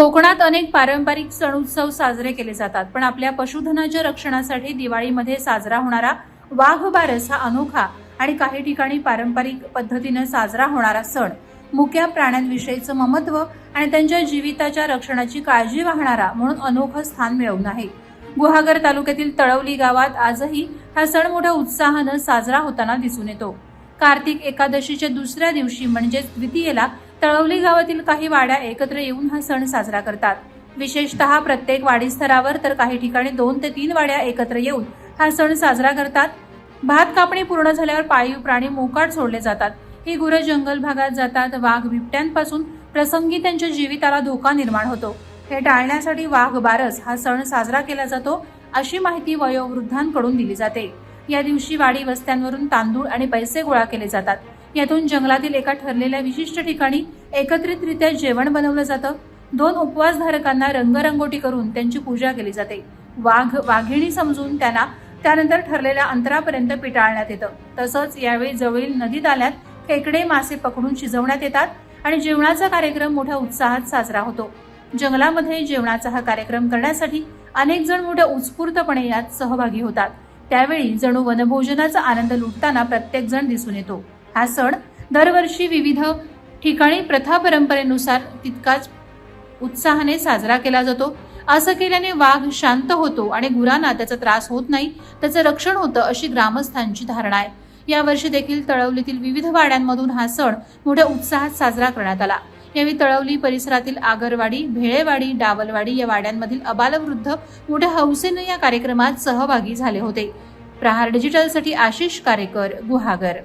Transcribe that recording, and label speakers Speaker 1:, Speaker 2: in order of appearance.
Speaker 1: कोकणात अनेक पारंपरिक सण उत्सव साजरे केले जातात पण आपल्या पशुधनाच्या रक्षणासाठी दिवाळीमध्ये साजरा होणारा वाघ बारस हा अनोखा आणि काही ठिकाणी पारंपरिक पद्धतीनं साजरा होणारा सण. मुक्या प्राण्यांविषयीचं ममत्व आणि त्यांच्या जीविताच्या रक्षणाची काळजी वाहणारा म्हणून अनोखं स्थान मिळवून आहे. गुहागर तालुक्यातील तळवली गावात आजही हा सण मोठ्या उत्साहानं साजरा होताना दिसून येतो. कार्तिक एकादशीच्या दुसऱ्या दिवशी म्हणजेच द्वितीयेला तळवली गावातील काही वाड्या एकत्र येऊन हा सण साजरा करतात. विशेषतः प्रत्येक वाडी स्तरावर तर काही ठिकाणी दोन ते तीन वाड्या एकत्र येऊन हा सण साजरा करतात. भात कापणी पूर्ण झाल्यावर पाळीव प्राणी मोकाट सोडले जातात. ही गुरं जंगल भागात जातात. वाघ बिबट्यांपासून प्रसंगी त्यांच्या जीविताला धोका निर्माण होतो. हे टाळण्यासाठी वाघ बारस हा सण साजरा केला जातो अशी माहिती वयोवृद्धांकडून दिली जाते. या दिवशी वाडी वस्त्यांवरून तांदूळ आणि पैसे गोळा केले जातात. यातून जंगलातील एका ठरलेल्या विशिष्ट ठिकाणी एकत्रितरित्या जेवण बनवलं जातं. दोन उपवासधारकांना रंगरंगोटी करून त्यांची पूजा केली जाते. वाघ वाघिणी समजून त्यांना त्यानंतर ठरलेल्या अंतरापर्यंत पिटाळण्यात येतं. तसंच यावेळी जवळील नदी नाल्यात खेकडे मासे पकडून शिजवण्यात येतात आणि जेवणाचा कार्यक्रम मोठ्या उत्साहात साजरा होतो. जंगलामध्ये जेवणाचा हा कार्यक्रम करण्यासाठी अनेक जण मोठ्या उत्स्फूर्तपणे यात सहभागी होतात. त्यावेळी जणू वनभोजनाचा आनंद लुटताना प्रत्येक जण दिसून येतो. हा सण दरवर्षी विविध ठिकाणी प्रथा परंपरेनुसार तितकाच उत्साहाने साजरा केला जातो. असं केल्याने वाघ शांत होतो आणि गुरांना त्याचा त्रास होत नाही त्याचं रक्षण होतं अशी ग्रामस्थांची धारणा आहे. यावर्षी देखील तळवलीतील विविध वाड्यांमधून हा सण मोठ्या उत्साहात साजरा करण्यात आला. यावेळी तळवली परिसरातील आगरवाडी भेळेवाडी डावलवाडी या वाड्यांमधील अबालवृद्ध मोठ्या हौसेने या कार्यक्रमात सहभागी झाले होते. प्रहार डिजिटलसाठी आशिष कारेकर गुहागर.